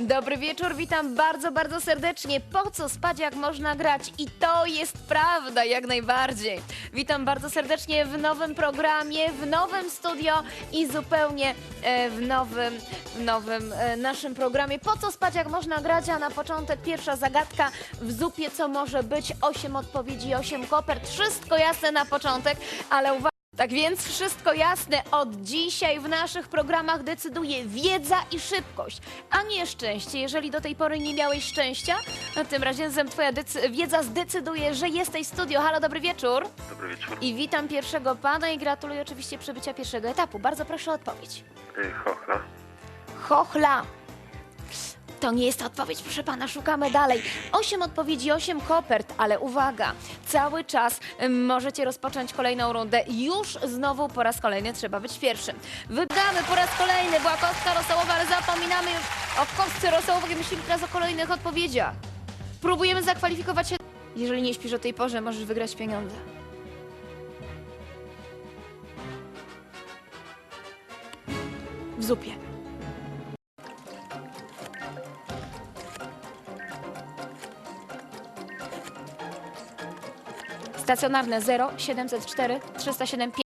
Dobry wieczór, witam bardzo, bardzo serdecznie. Po co spać, jak można grać? I to jest prawda, jak najbardziej. Witam bardzo serdecznie w nowym programie, w nowym studio i zupełnie e, w nowym, w nowym e, naszym programie. Po co spać, jak można grać? A na początek pierwsza zagadka w zupie, co może być? Osiem odpowiedzi, osiem kopert. Wszystko jasne na początek, ale uwaga. Tak więc wszystko jasne, od dzisiaj w naszych programach decyduje wiedza i szybkość, a nie szczęście. Jeżeli do tej pory nie miałeś szczęścia, no tym razem twoja wiedza zdecyduje, że jesteś w studio. Halo, dobry wieczór. Dobry wieczór. I witam pierwszego pana i gratuluję oczywiście przybycia pierwszego etapu. Bardzo proszę o odpowiedź. Y, Chochla. Chochla. To nie jest odpowiedź, proszę pana, szukamy dalej. Osiem odpowiedzi, osiem kopert, ale uwaga, cały czas możecie rozpocząć kolejną rundę. Już znowu po raz kolejny trzeba być pierwszym. Wydamy po raz kolejny, była kostka rosołowa, ale zapominamy już o kostce rosołowej. Myślimy teraz o kolejnych odpowiedziach. Próbujemy zakwalifikować się. Jeżeli nie śpisz o tej porze, możesz wygrać pieniądze. W zupie. Stacjonarne 0 704 307